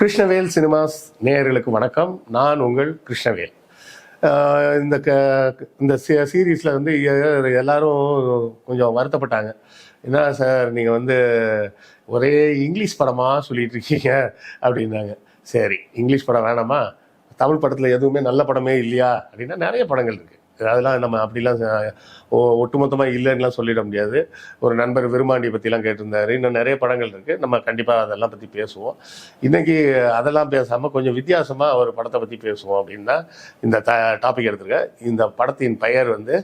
Krishnavel cinemas நேயர்களுக்கு வணக்கம். நான் உங்கள் கிருஷ்ணவேல். இந்த க இந்த சீரீஸில் வந்து எல்லாரும் கொஞ்சம் வருத்தப்பட்டாங்க. என்ன சார் நீங்கள் வந்து ஒரே இங்கிலீஷ் படமாக சொல்லிட்டு இருக்கீங்க அப்படின்னாங்க. சரி இங்கிலீஷ் படம் வேணாமா? தமிழ் படத்தில் எதுவுமே நல்ல படமே இல்லையா? அப்படின்னா நிறைய படங்கள் இருக்குது அதெல்லாம் நம்ம அப்படிலாம் ஒட்டுமொத்தமாக இல்லைன்னுலாம் சொல்லிட முடியாது. ஒரு நண்பர் விருமாண்டியை பற்றிலாம் கேட்டிருந்தாரு. இன்னும் நிறைய படங்கள் இருக்குது நம்ம கண்டிப்பாக அதெல்லாம் பற்றி பேசுவோம். இன்றைக்கி அதெல்லாம் பேசாமல் கொஞ்சம் வித்தியாசமாக ஒரு படத்தை பற்றி பேசுவோம் அப்படின்னு தான் இந்த த டாபிக் எடுத்திருக்கேன். இந்த படத்தின் பெயர் வந்து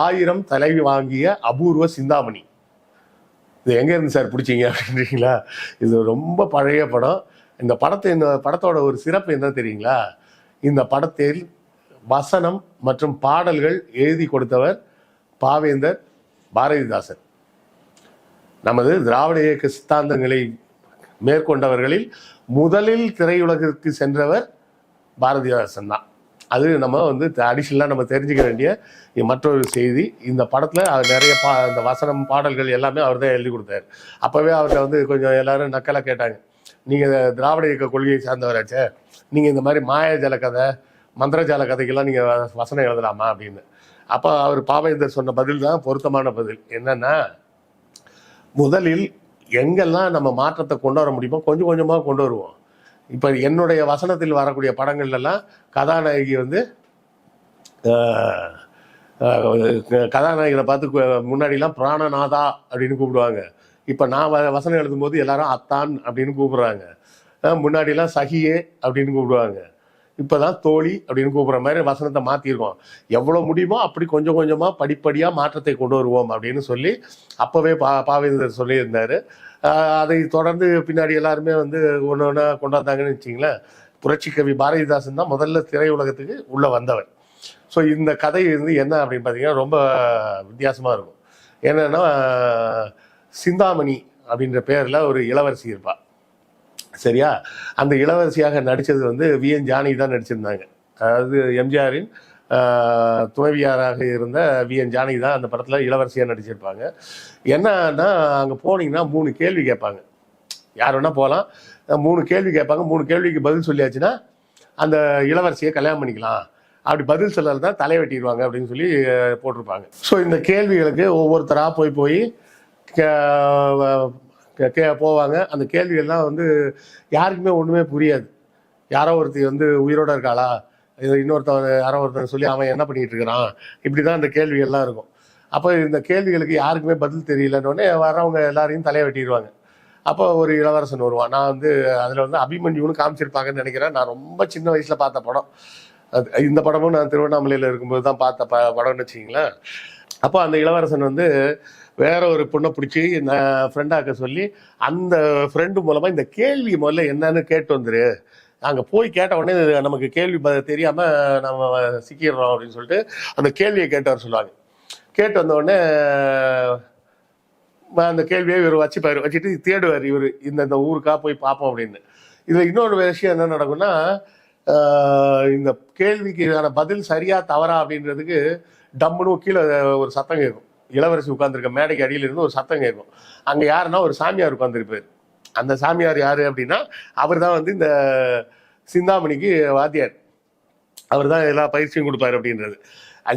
ஆயிரம் தலைவி வாங்கிய அபூர்வ சிந்தாமணி. இது எங்கேருந்து சார் பிடிச்சிங்க அப்படின்றீங்களா? இது ரொம்ப பழைய படம். இந்த படத்தை இந்த படத்தோட ஒரு சிறப்பு என்ன தெரியுங்களா? இந்த படத்தில் வசனம் மற்றும் பாடல்கள் எழுதி கொடுத்தவர் பாவேந்தர் பாரதிதாசன். நமது திராவிட இயக்க சித்தாந்தங்களை மேற்கொண்டவர்களில் முதலில் திரையுலகிற்கு சென்றவர் பாரதிதாசன் தான். அது நம்ம வந்து அடிஷனலாக நம்ம தெரிஞ்சுக்க வேண்டிய மற்றொரு செய்தி. இந்த படத்தில் நிறைய பா இந்த வசனம் பாடல்கள் எல்லாமே அவர் தான் எழுதி கொடுத்தாரு. அப்போவே அவர்கிட்ட வந்து கொஞ்சம் எல்லாரும் நக்கலாக கேட்டாங்க. நீங்கள் திராவிட இயக்க கொள்கையை சார்ந்தவராச்சே. நீங்கள் இந்த மாதிரி மாயாஜால கதை மந்திரஜால கதைக்கெல்லாம் நீங்கள் வசனம் எழுதலாமா அப்படின்னு. அப்போ அவர் பாவேந்தர் சொன்ன பதில் தான் பொருத்தமான பதில். என்னன்னா முதலில் எங்கெல்லாம் நம்ம மாற்றத்தை கொண்டு வர முடியுமோ கொஞ்சம் கொஞ்சமாக கொண்டு வருவோம். இப்போ என்னுடைய வசனத்தில் வரக்கூடிய படங்கள்லாம் கதாநாயகி வந்து கதாநாயகனை பார்த்து முன்னாடிலாம் பிராணநாதா அப்படின்னு கூப்பிடுவாங்க. இப்போ நான் வ- வசனம் எழுதும்போது எல்லாரும் அத்தான் அப்படின்னு கூப்பிடுறாங்க. முன்னாடிலாம் சகியே அப்படின்னு கூப்பிடுவாங்க. இப்போதான் தோழி அப்படின்னு கூப்பிட்ற மாதிரி வசனத்தை மாற்றிருக்கோம் எவ்வளோ முடியுமோ அப்படி கொஞ்சம் கொஞ்சமாக படிப்படியாக மாற்றத்தை கொண்டு வருவோம் அப்படின்னு சொல்லி அப்போவே பா பாவேந்தர் சொல்லியிருந்தார். அதை தொடர்ந்து பின்னாடி எல்லாருமே வந்து ஒன்று ஒன்றா கொண்டாந்தாங்கன்னு வச்சிங்களேன் புரட்சிக்கவி பாரதிதாசன் தான் முதல்ல திரையுலகத்துக்கு உள்ளே வந்தவர். ஸோ இந்த கதை வந்து என்ன அப்படின்னு பார்த்தீங்கன்னா ரொம்ப வித்தியாசமாக இருக்கும். என்னென்னா சிந்தாமணி அப்படின்ற பேரில் ஒரு இளவரசி இருப்பாள் சரியா? அந்த இளவரசியாக நடித்தது வந்து வி. என். ஜானகி தான் நடிச்சிருந்தாங்க. அதாவது எம்ஜிஆரின் துணைவியாராக இருந்த வி. என். ஜானகி தான் அந்த படத்தில் இளவரசியாக நடிச்சிருப்பாங்க. என்னன்னா அங்கே போனீங்கன்னா மூணு கேள்வி கேட்பாங்க. யார் வேணால் போகலாம் மூணு கேள்வி கேட்பாங்க. மூணு கேள்விக்கு பதில் சொல்லியாச்சுன்னா அந்த இளவரசியை கல்யாணம் பண்ணிக்கலாம். அப்படி பதில் சொல்லல தான் தலை வெட்டிடுவாங்க அப்படின்னு சொல்லி போட்டிருப்பாங்க. ஸோ இந்த கேள்விகளுக்கு ஒவ்வொருத்தராக போய் போய் கே- போவாங்க. அந்த கேள்வியெல்லாம் வந்து யாருக்குமே ஒன்றுமே புரியாது. யாரோ ஒருத்தி வந்து உயிரோட இருக்காளா? இன்னொருத்தவன் யாரோ ஒருத்தன் சொல்லி அவன் என்ன பண்ணிட்டு இருக்கிறான் இப்படி தான் இந்த கேள்விகள்லாம் இருக்கும். அப்போ இந்த கேள்விகளுக்கு யாருக்குமே பதில் தெரியலன்னொடனே வரவங்க எல்லாரையும் தலையை வெட்டிடுவாங்க. அப்போ ஒரு இளவரசன் வருவான். நான் வந்து அதில் வந்து அபிமன்யுன்னு காமிச்சிருப்பாங்கன்னு நினைக்கிறேன். நான் ரொம்ப சின்ன வயசில் பார்த்த படம். அது இந்த படமும் நான் திருவண்ணாமலையில் இருக்கும்போது தான் பார்த்த ப படம்னு வச்சிங்களேன் அப்போ அந்த இளவரசன் வந்து வேற ஒரு பொண்ணை பிடிச்சி நான் ஃப்ரெண்டாக்க சொல்லி அந்த ஃப்ரெண்டு மூலமாக இந்த கேள்வி முதல்ல என்னன்னு கேட்டு வந்துரு. அங்கே போய் கேட்ட உடனே நமக்கு கேள்வி ப- தெரியாம நம்ம சிக்கிடுறோம் அப்படின்னு சொல்லிட்டு அந்த கேள்வியை கேட்டவர் சொல்லுவாங்க. கேட்டு வந்த உடனே அந்த கேள்வியை இவர் வச்சுப்பாரு வச்சுட்டு தேடுவார் இவர். இந்த இந்த ஊருக்கா போய் பார்ப்போம் அப்படின்னு. இதில் இன்னொரு விஷயம் என்ன நடக்கும்னா இந்த கேள்விக்கான பதில் சரியா தவறா அப்படின்றதுக்கு டம்முன்னு கீழே ஒரு சத்தம் கேட்கும். இளவரசி உட்காந்துருக்க மேடைக்கு அடியில் இருந்து ஒரு சத்தம் கேட்கும். அங்கே யாருன்னா ஒரு சாமியார் உட்காந்துருப்பார் அந்த சாமியார் யார் அப்படின்னா அவர் தான் வந்து இந்த சிந்தாமணிக்கு வாத்தியார். அவர் தான் எல்லா பயிற்சியும் கொடுப்பாரு அப்படின்றது.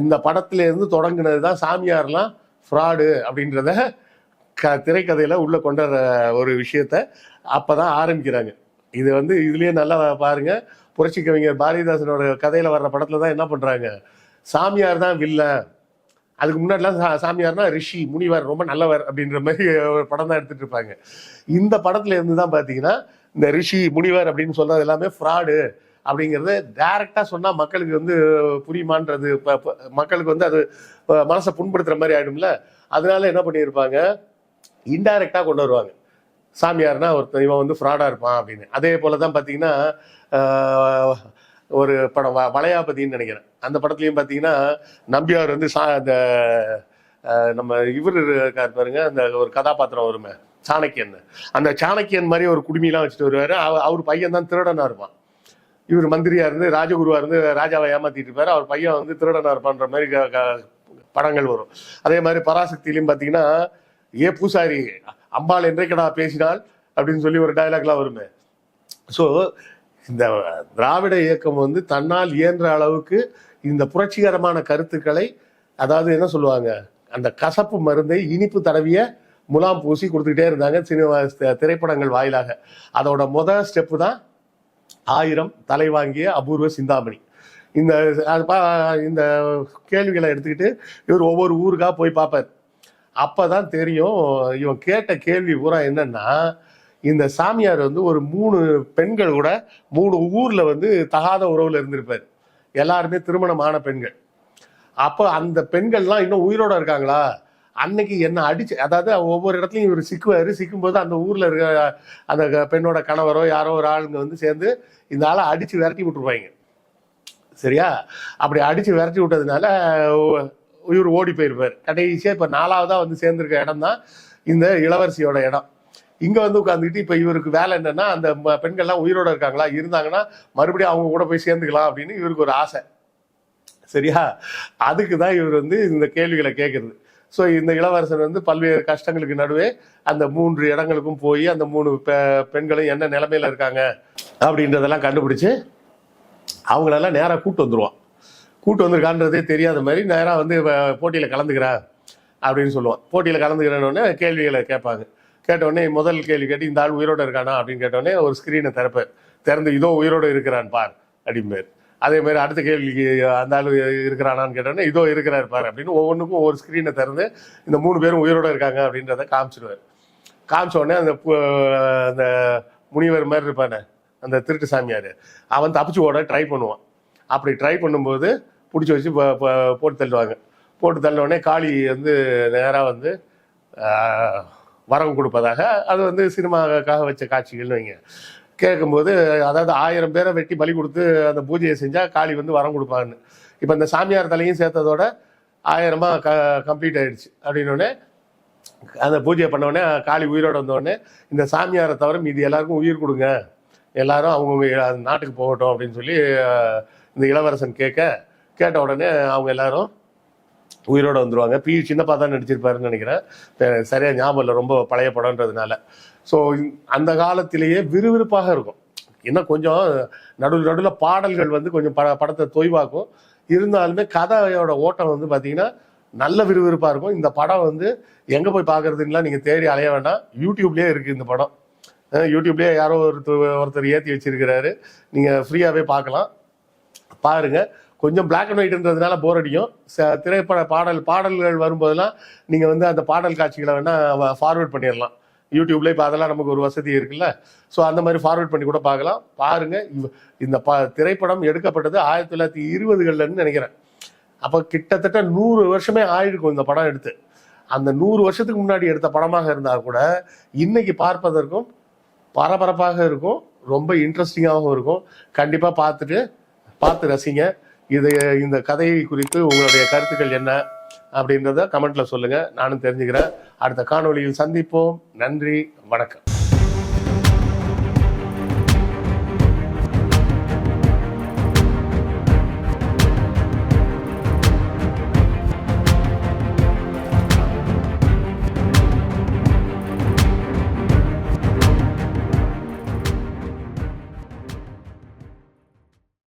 இந்த படத்துலேருந்து தொடங்கினது தான் சாமியார்லாம் ஃப்ராடு அப்படின்றத க திரைக்கதையில் உள்ளே கொண்ட ஒரு விஷயத்த அப்பதான் ஆரம்பிக்கிறாங்க. இது வந்து இதுலேயே நல்லா பாருங்க. புரட்சி கவிஞர் பாரதிதாசனோட கதையில் வர்ற படத்தில் தான் என்ன பண்ணுறாங்க சாமியார் தான் வில்லன் அதுக்கு முன்னாடிலாம் சா- சாமியார்னா ரிஷி முனிவர் ரொம்ப நல்லவர் அப்படின்ற மாதிரி ஒரு படம் தான் எடுத்துட்டு இருப்பாங்க. இந்த படத்துல இருந்து தான் பார்த்தீங்கன்னா இந்த ரிஷி முனிவர் அப்படின்னு சொல்றது எல்லாமே ஃப்ராடு அப்படிங்கிறது டைரக்டா சொன்னால் மக்களுக்கு வந்து புரியுமான்றது இப்போ மக்களுக்கு வந்து அது மனசை புண்படுத்துகிற மாதிரி ஆகிடும்ல அதனால என்ன பண்ணியிருப்பாங்க இன்டைரக்டாக கொண்டு வருவாங்க. சாமியார்னா ஒருத்தன் இவன் வந்து ஃப்ராடாக இருப்பான் அப்படின்னு. அதே போல தான் பார்த்தீங்கன்னா ஒரு படம் வளையாபதின்னு நினைக்கிறேன். அந்த படத்துலயும் பார்த்தீங்கன்னா நம்பியார் வந்து சா அந்த நம்ம இவர் இருக்கார் பாருங்க அந்த ஒரு கதாபாத்திரம் வருமே சாணக்கியன். அந்த சாணக்கியன் மாதிரி ஒரு குடுமியெல்லாம் வச்சுட்டு வருவாரு. அவர் பையன் தான் திருடனா இருப்பான். இவர் மந்திரியா இருந்து ராஜகுருவா இருந்து ராஜாவை ஏமாத்திட்டு இருப்பாரு. அவர் பையன் வந்து திருடனா இருப்பான்ற மாதிரி க- படங்கள் வரும். அதே மாதிரி பராசக்தியிலையும் பார்த்தீங்கன்னா ஏ பூசாரி அம்பாள் என்றைக்கடா பேசினாள் அப்படின்னு சொல்லி ஒரு டைலாக்லாம் வருமே. ஸோ இந்த திராவிட இயக்கம் வந்து தன்னால் இயன்ற அளவுக்கு இந்த புரட்சிகரமான கருத்துக்களை அதாவது என்ன சொல்லுவாங்க அந்த கசப்பு மருந்தை இனிப்பு தடவிய முலாம் பூசி கொடுத்துக்கிட்டே இருந்தாங்க சினிமா திரைப்படங்கள் வாயிலாக. அதோட முதல் ஸ்டெப்பு தான் ஆயிரம் தலை வாங்கிய அபூர்வ சிந்தாமணி. இந்த அது பா- இந்த கேள்விகளை எடுத்துக்கிட்டு இவர் ஒவ்வொரு ஊருக்காக போய் பார்ப்பார். அப்பதான் தெரியும் இவன் கேட்ட கேள்வி பூரா என்னன்னா இந்த சாமியார் வந்து ஒரு மூணு பெண்கள் கூட மூணு ஊர்ல வந்து தகாத உறவுல இருந்திருப்பார். எல்லாருமே திருமணமான பெண்கள். அப்போ அந்த பெண்கள்லாம் இன்னும் உயிரோட இருக்காங்களா? அன்னைக்கு என்ன அடிச்சு அதாவது ஒவ்வொரு இடத்துலையும் இவர் சிக்குவாரு. சிக்கும்போது அந்த ஊர்ல இருக்க அந்த க- பெண்ணோட கணவரோ யாரோ ஒரு ஆளுங்க வந்து சேர்ந்து இந்த ஆளை அடிச்சு விரட்டி விட்டுருப்பாங்க சரியா? அப்படி அடிச்சு விரட்டி விட்டதுனால இவர் ஓடி போயிருப்பார். கடைசியா இப்ப நாலாவதா வந்து சேர்ந்திருக்க இடம் தான் இந்த இளவரசியோட இடம். இங்க வந்து உட்காந்துக்கிட்டு இப்ப இவருக்கு வேலை என்னன்னா அந்த ம- பெண்கள்லாம் உயிரோட இருக்காங்களா இருந்தாங்கன்னா மறுபடியும் அவங்க கூட போய் சேர்ந்துக்கலாம் அப்படின்னு இவருக்கு ஒரு ஆசை. சரியா? அதுக்கு தான் இவர் வந்து இந்த கேள்விகளை கேட்கறது ஸோ இந்த இளவரசன் வந்து பல்வேறு கஷ்டங்களுக்கு நடுவே அந்த மூன்று இடங்களுக்கும் போய் அந்த மூணு பெ- பெண்களும் என்ன நிலைமையில இருக்காங்க அப்படின்றதெல்லாம் கண்டுபிடிச்சு அவங்களெல்லாம் நேராக கூட்டு வந்துடுவான் கூட்டு வந்திருக்கான்றதே தெரியாத மாதிரி நேராக வந்து போட்டியில் கலந்துக்கிறேன் அப்படின்னு சொல்லுவான். போட்டியில் கலந்துக்கிறேன்னு கேள்விகளை கேட்பாங்க. கேட்டோடனே முதல் கேள்வி கேட்டு இந்த ஆள் உயிரோடு இருக்கானா? அப்படின்னு கேட்டோடனே ஒரு ஸ்க்ரீனை திறப்பார் திறந்து இதோ உயிரோட இருக்கிறான் பார் அப்படிம்பார் அதே மாதிரி அடுத்த கேள்விக்கு அந்த ஆள் இருக்கிறானான்னு கேட்டோன்னே இதோ இருக்கிறார் பார் அப்படின்னு ஒவ்வொன்றுக்கும் ஒவ்வொரு ஸ்க்ரீனை திறந்து இந்த மூணு பேரும் உயிரோட இருக்காங்க அப்படின்றத காமிச்சிடுவார் காமிச்ச உடனே அந்த பு- அந்த முனிவர் மாதிரி இருப்பானே அந்த திருட்டு சாமியார் அவன் தப்பிச்சு ஓட ட்ரை பண்ணுவான். அப்படி ட்ரை பண்ணும்போது பிடிச்சி வச்சு போட்டு தள்ளுவாங்க. போட்டு தள்ளின காளி வந்து நேராக வந்து வரம் கொடுப்பதாக அது வந்து சினிமாவுக்காக வச்ச காட்சிகள்னு வைங்க. கேட்கும்போது அதாவது ஆயிரம் பேரை வெட்டி பலி கொடுத்து அந்த பூஜையை செஞ்சால் காளி வந்து வரம் கொடுப்பாங்கன்னு. இப்போ இந்த சாமியார் தலையும் சேர்த்ததோட ஆயிரமா க கம்ப்ளீட் ஆயிடுச்சு. அப்படின்னோடனே அந்த பூஜையை பண்ண காளி உயிரோடு வந்தோடனே இந்த சாமியாரை தவிர மீதி எல்லாருக்கும் உயிர் கொடுங்க. எல்லாரும் அவங்கவுங்க நாட்டுக்கு போகட்டும் அப்படின்னு சொல்லி இந்த இளவரசன் கேட்க கேட்ட உடனே அவங்க எல்லாரும் உயிரோட வந்துருவாங்க. பி சின்னப்பா தான் நடிச்சிருப்பாருன்னு நினைக்கிறேன். சரியாக சரியா ஞாபகம் இல்லை. ரொம்ப பழைய படம்ன்றதுனால. ஸோ அந்த காலத்திலேயே விறுவிறுப்பாக இருக்கும். இன்னும் கொஞ்சம் நடுவில் நடுவில் பாடல்கள் வந்து கொஞ்சம் பட படத்தை தொய்வாக்கும். இருந்தாலுமே கதையோட ஓட்டம் வந்து பார்த்தீங்கன்னா நல்ல விறுவிறுப்பாக இருக்கும். இந்த படம் வந்து எங்கே போய் பார்க்கறதுலாம் நீங்கள் தேடி அலைய வேண்டாம். யூடியூப்லேயே இருக்குது இந்த படம். யூடியூப்லேயே யாரோ ஒருத்தர் ஒருத்தர் ஏற்றி வச்சிருக்கிறாரு. நீங்கள் ஃப்ரீயாகவே பார்க்கலாம் பாருங்கள் கொஞ்சம் பிளாக் அண்ட் ஒயிட்ன்றதுனால போர் அடிக்கும். ச- திரைப்பட பாடல் பாடல்கள் வரும்போதெல்லாம் நீங்கள் வந்து அந்த பாடல் காட்சிகளை வேணால் ஃபார்வேர்ட் பண்ணிடலாம். யூடியூப்ல இப்போ அதெல்லாம் நமக்கு ஒரு வசதி இருக்குல்ல. ஸோ அந்த மாதிரி ஃபார்வேர்ட் பண்ணி கூட பார்க்கலாம். பாருங்க இவ்- இந்த ப திரைப்படம் எடுக்கப்பட்டது ஆயிரத்தி தொள்ளாயிரத்தி இருபதுகள்லன்னு நினைக்கிறேன். அப்போ கிட்டத்தட்ட நூறு வருஷமே ஆயிருக்கும் இந்த படம் எடுத்து. அந்த நூறு வருஷத்துக்கு முன்னாடி எடுத்த படமாக இருந்தால் கூட இன்னைக்கு பார்ப்பதற்கும் பரபரப்பாக இருக்கும். ரொம்ப இன்ட்ரெஸ்டிங்காகவும் இருக்கும். கண்டிப்பாக பார்த்துட்டு பார்த்து ரசிங்க. இது இந்த கதையை குறித்து உங்களுடைய கருத்துக்கள் என்ன அப்படின்றத கமெண்ட்ல சொல்லுங்க. நானும் தெரிஞ்சுக்கிறேன். அடுத்த காணொளியில் சந்திப்போம். நன்றி. வணக்கம்.